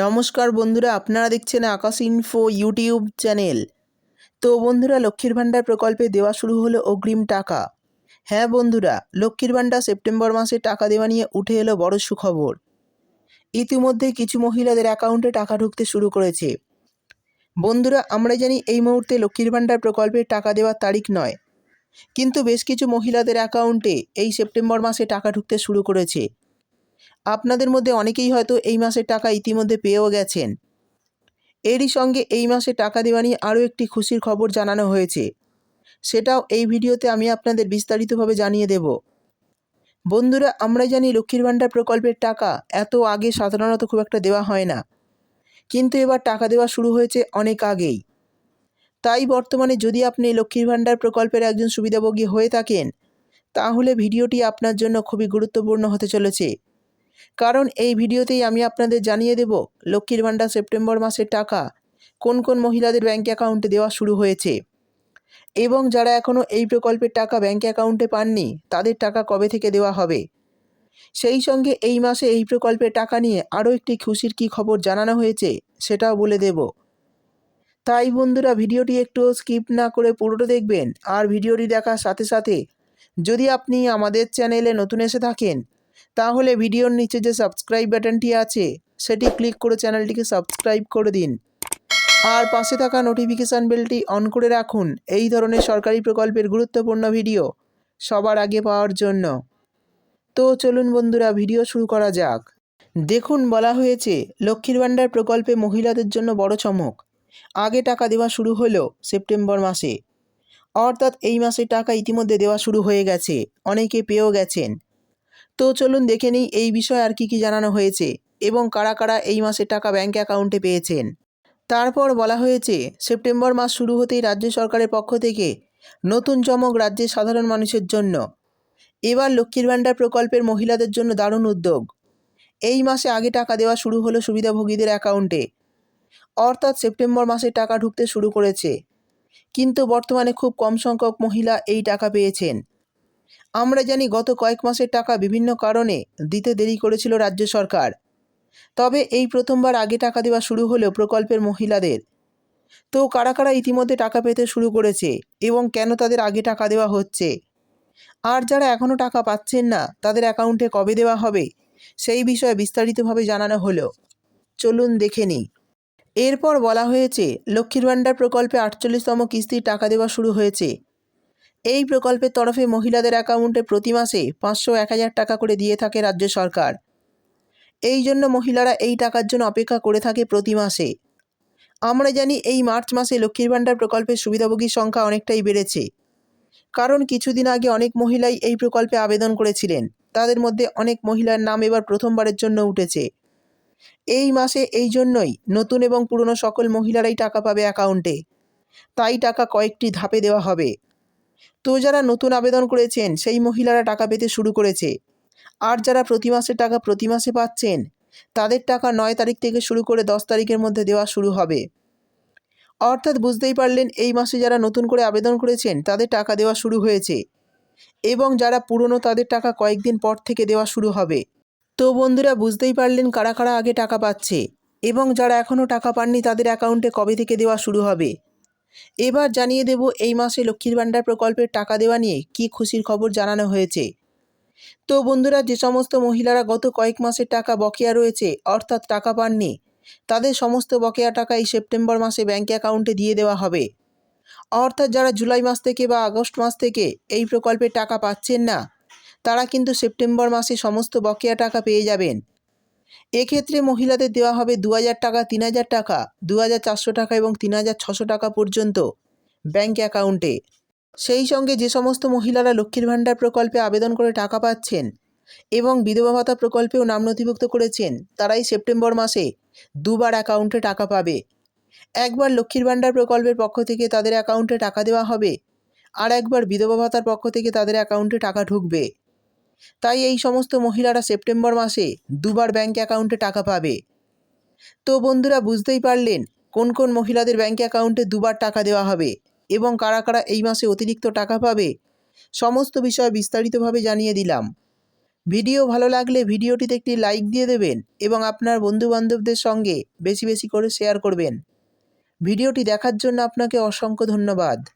নমস্কার বন্ধুরা, আপনারা দেখছেন আকাশ ইনফো ইউটিউব চ্যানেল তো বন্ধুরা, লক্ষ্মীর ভাণ্ডার প্রকল্পে দেওয়া শুরু হলো অগ্রিম টাকা। হ্যাঁ বন্ধুরা, লক্ষ্মীর ভাণ্ডার সেপ্টেম্বর মাসে টাকা দেওয়া নিয়ে উঠে এলো বড় সুখবর। ইতিমধ্যে কিছু মহিলাদের অ্যাকাউন্টে টাকা ঢুকতে শুরু করেছে। বন্ধুরা, আমরা জানি এই মুহূর্তে লক্ষ্মীর ভাণ্ডার প্রকল্পের টাকা দেওয়ার তারিখ নয়। কিন্তু বেশ কিছু মহিলাদের অ্যাকাউন্টে এই সেপ্টেম্বর মাসে টাকা ঢুকতে শুরু করেছে। আপনাদের মধ্যে অনেকেই হয়তো এই মাসের টাকা ইতিমধ্যে পেয়েও গেছেন। এরই সঙ্গে এই মাসে টাকা দেওয়া নিয়ে আরও একটি খুশির খবর জানানো হয়েছে। সেটাও এই ভিডিওতে আমি আপনাদের বিস্তারিতভাবে জানিয়ে দেব। বন্ধুরা আমরা জানি লক্ষ্মীর ভাণ্ডার প্রকল্পের টাকা এত আগে সাধারণত খুব একটা দেওয়া হয় না। কিন্তু এবার টাকা দেওয়া শুরু হয়েছে অনেক আগেই। তাই বর্তমানে যদি আপনি লক্ষ্মীর ভাণ্ডার প্রকল্পের একজন সুবিধাভোগী হয়ে থাকেন, তাহলে ভিডিওটি আপনার জন্য খুবই গুরুত্বপূর্ণ হতে চলেছে। কারণ এই ভিডিওতেই আমি আপনাদের জানিয়ে দেব লক্ষ্মীর ভাণ্ডার সেপ্টেম্বর মাসের টাকা কোন কোন মহিলাদের ব্যাঙ্ক অ্যাকাউন্টে দেওয়া শুরু হয়েছে। এবং যারা এখনও এই প্রকল্পের টাকা ব্যাঙ্ক অ্যাকাউন্টে পাননি, তাদের টাকা কবে থেকে দেওয়া হবে? সেই সঙ্গে এই মাসে এই প্রকল্পের টাকা নিয়ে আরও একটি খুশির কী খবর জানানো হয়েছে, সেটাও বলে দেব। তাই বন্ধুরা, ভিডিওটি একটু স্কিপ না করে পুরোটা দেখবেন। আর ভিডিওটি দেখার সাথে সাথে যদি আপনি আমাদের চ্যানেলে নতুন এসে থাকেন তাহলে ভিডিওর নিচে যে সাবস্ক্রাইব বাটনটি আছে, সেটি ক্লিক করে চ্যানেলটিকে সাবস্ক্রাইব করে দিন। আর পাশে থাকা নোটিফিকেশান বেলটি অন করে রাখুন। এই ধরনের সরকারি প্রকল্পের গুরুত্বপূর্ণ ভিডিও সবার আগে পাওয়ার জন্য। তো চলুন বন্ধুরা, ভিডিও শুরু করা যাক। দেখুন, বলা হয়েছে, লক্ষ্মীর ভাণ্ডার প্রকল্পে মহিলাদের জন্য বড় চমক। আগে টাকা দেওয়া শুরু হলো সেপ্টেম্বর মাসে। অর্থাৎ এই মাসে টাকা ইতিমধ্যে দেওয়া শুরু হয়ে গেছে। অনেকে পেয়েও গেছেন। তো চলুন দেখে নিই এই বিষয়ে আর কি কি জানানো হয়েছে এবং কারা কারা এই মাসে টাকা ব্যাঙ্ক অ্যাকাউন্টে পেয়েছেন। তারপর বলা হয়েছে, সেপ্টেম্বর মাস শুরু হতেই রাজ্য সরকারের পক্ষ থেকে নতুন চমক রাজ্যের সাধারণ মানুষের জন্য। এবার লক্ষ্মীর ভাণ্ডার প্রকল্পের মহিলাদের জন্য দারুণ উদ্যোগ। এই মাসে আগে টাকা দেওয়া শুরু হলো সুবিধাভোগীদের অ্যাকাউন্টে। অর্থাৎ সেপ্টেম্বর মাসে টাকা ঢুকতে শুরু করেছে। কিন্তু বর্তমানে খুব কম সংখ্যক মহিলা এই টাকা পেয়েছেন। আমরা জানি গত কয়েক মাসের টাকা বিভিন্ন কারণে দিতে দেরি করেছিল রাজ্য সরকার। তবে এই প্রথমবার আগে টাকা দেওয়া শুরু হলো প্রকল্পের মহিলাদের। তো কারা কারা ইতিমধ্যে টাকা পেতে শুরু করেছে এবং কেন তাদের আগে টাকা দেওয়া হচ্ছে? আর যারা এখনও টাকা পাচ্ছেন না, তাদের অ্যাকাউন্টে কবে দেওয়া হবে? সেই বিষয়ে বিস্তারিতভাবে জানানো হলো। চলুন দেখে নিই। এরপর বলা হয়েছে, লক্ষ্মীর ভাণ্ডার প্রকল্পে আটচল্লিশতম কিস্তির টাকা দেওয়া শুরু হয়েছে। এই প্রকল্পের তরফে মহিলাদের অ্যাকাউন্টে প্রতি মাসে পাঁচশো এক হাজার টাকা করে দিয়ে থাকে রাজ্য সরকার। এই জন্য মহিলারা এই টাকার জন্য অপেক্ষা করে থাকে প্রতি মাসে। আমরা জানি এই মার্চ মাসে লক্ষ্মীর ভাণ্ডার প্রকল্পের সুবিধাভোগীর সংখ্যা অনেকটাই বেড়েছে। কারণ কিছুদিন আগে অনেক মহিলাই এই প্রকল্পে আবেদন করেছিলেন। তাদের মধ্যে অনেক মহিলার নাম এবার প্রথমবারের জন্য উঠেছে। এই মাসে এই জন্যই নতুন এবং পুরনো সকল মহিলারাই টাকা পাবে অ্যাকাউন্টে। তাই টাকা কয়েকটি ধাপে দেওয়া হবে। তো যারা নতুন আবেদন করেছেন, সেই মহিলারা টাকা পেতে শুরু করেছে। আর যারা প্রতি মাসে টাকা প্রতি মাসে পাচ্ছেন, তাদের টাকা নয় তারিখ থেকে শুরু করে দশ তারিখের মধ্যে দেওয়া শুরু হবে। অর্থাৎ বুঝতেই পারলেন, এই মাসে যারা নতুন করে আবেদন করেছেন, তাদের টাকা দেওয়া শুরু হয়েছে। এবং যারা পুরনো, তাদের টাকা কয়েকদিন পর থেকে দেওয়া শুরু হবে। তো বন্ধুরা, বুঝতেই পারলেন কারা কারা আগে টাকা পাচ্ছে। এবং যারা এখনও টাকা পাননি, তাদের অ্যাকাউন্টে কবে থেকে দেওয়া শুরু হবে? এবার জানিয়ে দেব এই মাসে লক্ষ্মীর ভাণ্ডার প্রকল্পের টাকা দেওয়া নিয়ে কী খুশির খবর জানানো হয়েছে। তো বন্ধুরা, যে সমস্ত মহিলারা গত কয়েক মাসের টাকা বকেয়া রয়েছে, অর্থাৎ টাকা পাননি, তাদের সমস্ত বকেয়া টাকা এই সেপ্টেম্বর মাসে ব্যাঙ্ক অ্যাকাউন্টে দিয়ে দেওয়া হবে। অর্থাৎ যারা জুলাই মাস থেকে বা আগস্ট মাস থেকে এই প্রকল্পের টাকা পাচ্ছেন না, তারা কিন্তু সেপ্টেম্বর মাসে সমস্ত বকেয়া টাকা পেয়ে যাবেন। এক্ষেত্রে মহিলাদের দেওয়া হবে দু হাজার টাকা তিন হাজার টাকা দু হাজার চারশো টাকা এবং তিন টাকা পর্যন্ত ব্যাঙ্ক অ্যাকাউন্টে। সেই সঙ্গে যে সমস্ত মহিলারা লক্ষ্মীর ভাণ্ডার প্রকল্পে আবেদন করে টাকা পাচ্ছেন এবং বিধবা ভাতা প্রকল্পেও নাম নথিভুক্ত করেছেন, তারাই সেপ্টেম্বর মাসে দুবার অ্যাকাউন্টে টাকা পাবে। একবার লক্ষ্মীর ভাণ্ডার প্রকল্পের পক্ষ থেকে তাদের অ্যাকাউন্টে টাকা দেওয়া হবে, আর একবার বিধবা ভাতার পক্ষ থেকে তাদের অ্যাকাউন্টে টাকা ঢুকবে। তাই এই সমস্ত মহিলারা সেপ্টেম্বর মাসে দুবার ব্যাঙ্ক অ্যাকাউন্টে টাকা পাবে। তো বন্ধুরা, বুঝতেই পারলেন কোন কোন মহিলাদের ব্যাঙ্ক অ্যাকাউন্টে দুবার টাকা দেওয়া হবে এবং কারা কারা এই মাসে অতিরিক্ত টাকা পাবে, সমস্ত বিষয় বিস্তারিতভাবে জানিয়ে দিলাম। ভিডিও ভালো লাগলে ভিডিওটিতে একটি লাইক দিয়ে দেবেন এবং আপনার বন্ধুবান্ধবদের সঙ্গে বেশি বেশি করে শেয়ার করবেন। ভিডিওটি দেখার জন্য আপনাকে অসংখ্য ধন্যবাদ।